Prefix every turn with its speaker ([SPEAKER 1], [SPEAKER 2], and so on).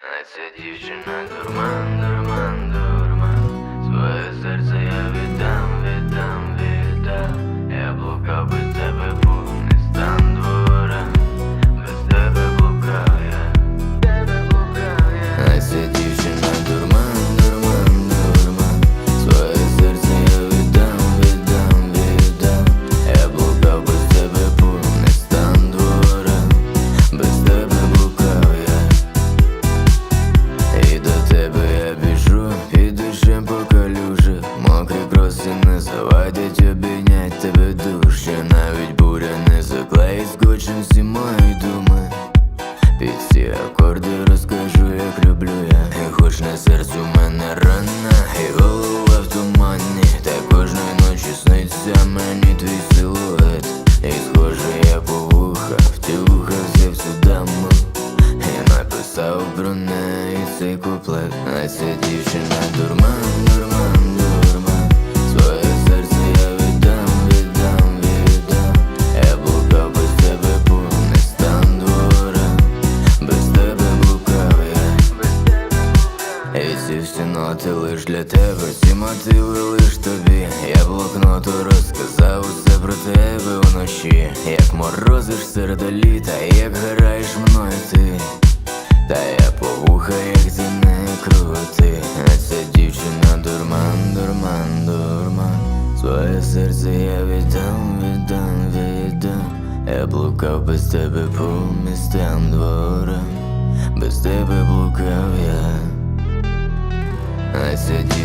[SPEAKER 1] А ця дівчина дурман, дурман, дурман завадять обійнять тебе дужче Навіть буря не заклеїть скотчем всі мої думи. Під ці акорди розкажу, як люблю я. І хоч на серцю мене рана, і голова в тумані Та кожної ночі сниться мені твій силует. І схоже я по вуха, в ті взяв цю даму. І написав про неї цей куплет. А ця дівчина дурман, дурман ці всі ноти лиш для тебе, ці мотиви лиш тобі. Я блокноту розказав усе про тебе вночі Як морозиш серед літа, як граєш мною ти. Та я по вуха, як ти не крути А ця дівчина дурман, дурман, дурман. Своє серце я віддам, віддам, віддам. Я блукав без тебе по містам дворам. Без тебе блукав я а ця дівчина